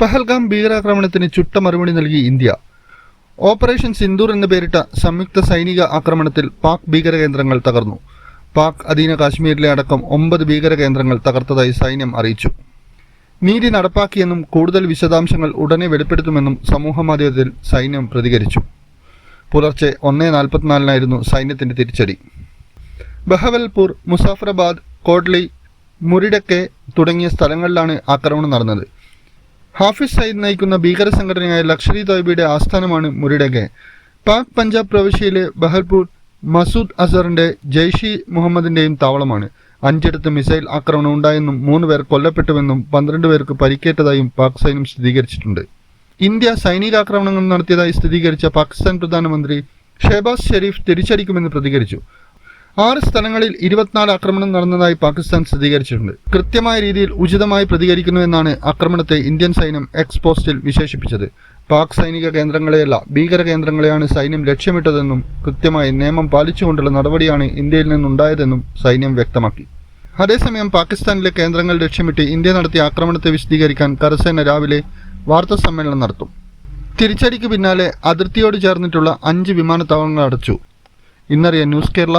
പഹൽഗാം ഭീകരാക്രമണത്തിന് ചുട്ട മറുപടി നൽകി ഇന്ത്യ. ഓപ്പറേഷൻ സിന്ദൂർ എന്ന് പേരിട്ട സംയുക്ത സൈനിക ആക്രമണത്തിൽ പാക് ഭീകര കേന്ദ്രങ്ങൾ തകർന്നു. പാക് അധീന കാശ്മീരിലെ അടക്കം ഒമ്പത് ഭീകര കേന്ദ്രങ്ങൾ തകർത്തതായി സൈന്യം അറിയിച്ചു. നീതി നടപ്പാക്കിയെന്നും കൂടുതൽ വിശദാംശങ്ങൾ ഉടനെ വെളിപ്പെടുത്തുമെന്നും സമൂഹമാധ്യമത്തിൽ സൈന്യം പ്രതികരിച്ചു. പുലർച്ചെ ഒന്നേ നാൽപ്പത്തിനാലിനായിരുന്നു സൈന്യത്തിന്റെ തിരിച്ചടി. ബഹവൽപൂർ മുസാഫറബാദ് കോഡ്ലി മുരിഡക്കെ തുടങ്ങിയ സ്ഥലങ്ങളിലാണ് ആക്രമണം നടന്നത്. ഹാഫിസ് സയ്യിദ് നയിക്കുന്ന ഭീകര സംഘടനയായ ലക്ഷറി തോയ്ബയുടെ ആസ്ഥാനമാണ് മുരിടക്കെ പാക് പഞ്ചാബ് പ്രവിശ്യയിലെ ബഹൽപൂർ മസൂദ് അസറിന്റെ ജെയ്ഷി മുഹമ്മദിന്റെയും താവളമാണ്. അഞ്ചിടത്ത് മിസൈൽ ആക്രമണം ഉണ്ടായെന്നും മൂന്ന് പേർ കൊല്ലപ്പെട്ടുവെന്നും പന്ത്രണ്ട് പേർക്ക് പരിക്കേറ്റതായും പാക് സൈന്യം സ്ഥിരീകരിച്ചിട്ടുണ്ട്. ഇന്ത്യ സൈനികാക്രമണങ്ങൾ നടത്തിയതായി സ്ഥിരീകരിച്ച പാകിസ്ഥാൻ പ്രധാനമന്ത്രി ഷെഹബാസ് ഷെരീഫ് തിരിച്ചടിക്കുമെന്ന് പ്രതികരിച്ചു. ആറ് സ്ഥലങ്ങളിൽ ഇരുപത്തിനാല് ആക്രമണം നടന്നതായി പാകിസ്ഥാൻ സ്ഥിരീകരിച്ചിട്ടുണ്ട്. കൃത്യമായ രീതിയിൽ ഉചിതമായി പ്രതികരിക്കുന്നുവെന്നാണ് ആക്രമണത്തെ ഇന്ത്യൻ സൈന്യം എക്സ്പോസ്റ്റിൽ വിശേഷിപ്പിച്ചത്. പാക് സൈനിക കേന്ദ്രങ്ങളെയല്ല ഭീകര കേന്ദ്രങ്ങളെയാണ് സൈന്യം ലക്ഷ്യമിട്ടതെന്നും കൃത്യമായി നിയമം പാലിച്ചുകൊണ്ടുള്ള നടപടിയാണ് ഇന്ത്യയിൽ നിന്നുണ്ടായതെന്നും സൈന്യം വ്യക്തമാക്കി. അതേസമയം പാകിസ്ഥാനിലെ കേന്ദ്രങ്ങൾ ലക്ഷ്യമിട്ട് ഇന്ത്യ നടത്തിയ ആക്രമണത്തെ വിശദീകരിക്കാൻ കരസേന രാവിലെ വാർത്താ സമ്മേളനം നടത്തും. തിരിച്ചടിക്ക് പിന്നാലെ അതിർത്തിയോട് ചേർന്നിട്ടുള്ള അഞ്ച് വിമാനത്താവളങ്ങൾ അടച്ചു. ഇന്നറിയ ന്യൂസ് കേരള